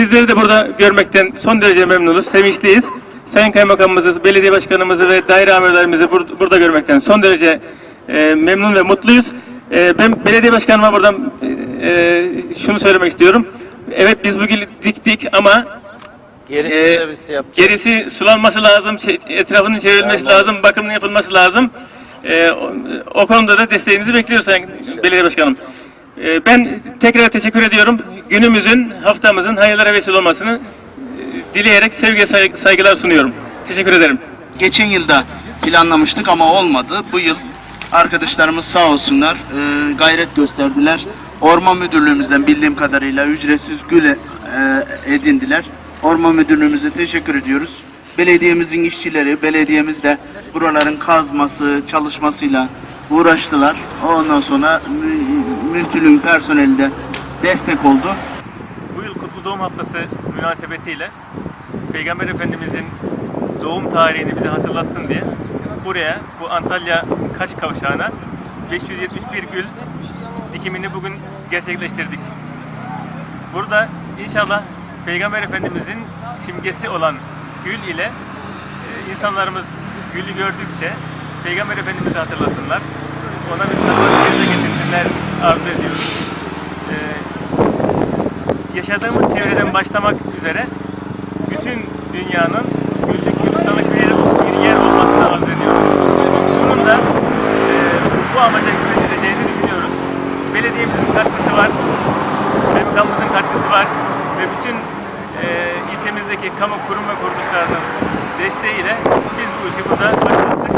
sizleri de burada görmekten son derece memnunuz, sevinçliyiz. Sayın Kaymakamımızı, belediye başkanımızı ve daire amirlerimizi bur- burada görmekten son derece e, memnun ve mutluyuz. E, ben belediye başkanıma buradan e, e, şunu söylemek istiyorum. Evet biz bugün diktik ama biz yaptık. gerisi sulanması lazım, çe- etrafının çevrilmesi lazım, bakımının yapılması lazım. Ee, o, o konuda da desteğinizi bekliyoruz Sayın Belediye Başkanım. Ee, ben tekrar teşekkür ediyorum. Günümüzün, haftamızın hayırlara vesile olmasını e, dileyerek sevgi say- saygılar sunuyorum. Teşekkür ederim. Geçen yılda planlamıştık ama olmadı. Bu yıl arkadaşlarımız sağ olsunlar e, gayret gösterdiler. Orman Müdürlüğümüzden bildiğim kadarıyla ücretsiz gül e, edindiler. Orman Müdürlüğümüze teşekkür ediyoruz. Belediyemizin işçileri, belediyemiz de buraların kazması, çalışmasıyla uğraştılar. Ondan sonra mü- müftülüğün personeli de destek oldu. Bu yıl Kutlu Doğum Haftası münasebetiyle Peygamber Efendimizin doğum tarihini bize hatırlatsın diye buraya, bu Antalya Kaş Kavşağı'na 571 gül dikimini bugün gerçekleştirdik. Burada inşallah Peygamber Efendimizin simgesi olan gül ile e, insanlarımız gülü gördükçe Peygamber Efendimiz'i hatırlasınlar. Ona bir sallallahu getirsinler arzu ediyoruz. Ee, yaşadığımız çevreden başlamak üzere bütün dünyanın güllük, gülistanlık bir yer, bir yer olmasını arzu ediyoruz. Bunun da e, bu amaca hizmet edeceğini düşünüyoruz. Belediyemizin katkısı var, memkamımızın katkısı var ve bütün e, ilçemizdeki kamu kurum ve kuruluşlarının desteğiyle biz bu işi burada başlattık.